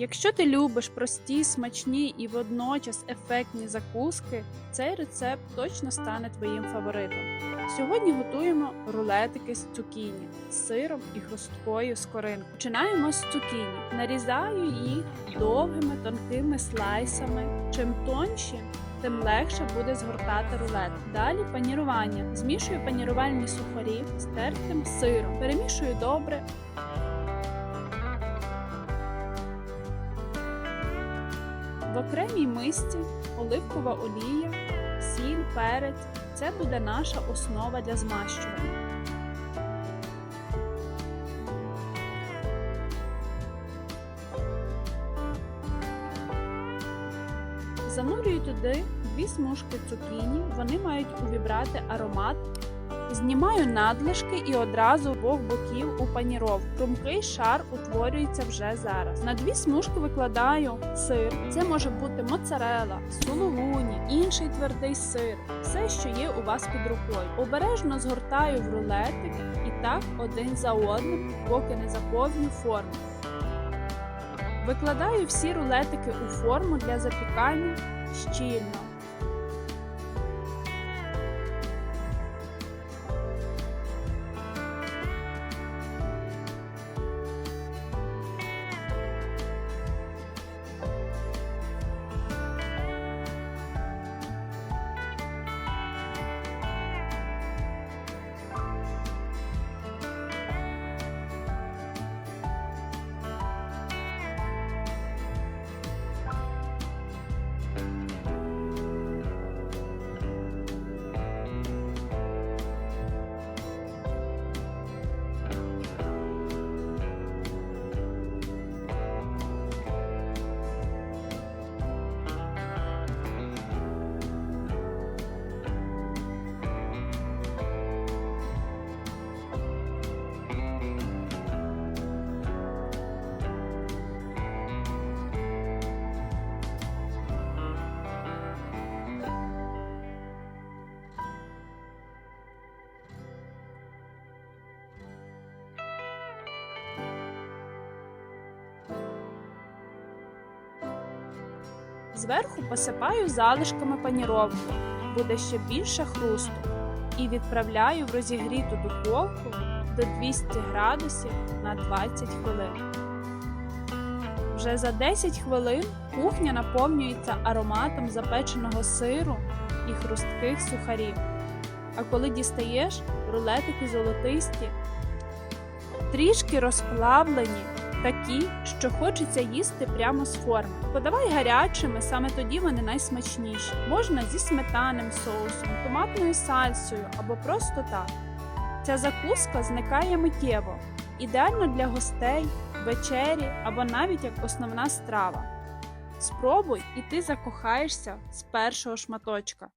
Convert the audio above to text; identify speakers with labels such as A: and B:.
A: Якщо ти любиш прості, смачні і водночас ефектні закуски, цей рецепт точно стане твоїм фаворитом. Сьогодні готуємо рулетики з цукіні з сиром і хрусткою скоринкою. Починаємо з цукіні. Нарізаю їх довгими тонкими слайсами. Чим тонші, тим легше буде згортати рулет. Далі панірування. Змішую панірувальні сухарі з тертим сиром. Перемішую добре. В окремій мисці оливкова олія, сіль, перець. Це буде наша основа для змащування. Занурюю туди дві смужки цукіні, вони мають увібрати аромат. Знімаю надлишки і одразу двох боків у паніровку. Хрумкий шар утворюється вже зараз. На дві смужки викладаю сир. Це може бути моцарела, сулугуні, інший твердий сир, все, що є у вас під рукою. Обережно згортаю в рулетик і так один за одним, поки не заповню форму. Викладаю всі рулетики у форму для запікання щільно. Зверху посипаю залишками паніровки, буде ще більше хрусту, і відправляю в розігріту духовку до 200 градусів на 20 хвилин. Вже за 10 хвилин кухня наповнюється ароматом запеченого сиру і хрустких сухарів. А коли дістаєш, рулетики золотисті, трішки розплавлені, такі, що хочеться їсти прямо з форми. Подавай гарячими, саме тоді вони найсмачніші. Можна зі сметанним соусом, томатною сальсою або просто так. Ця закуска зникає миттєво, ідеально для гостей, вечері або навіть як основна страва. Спробуй і ти закохаєшся з першого шматочка.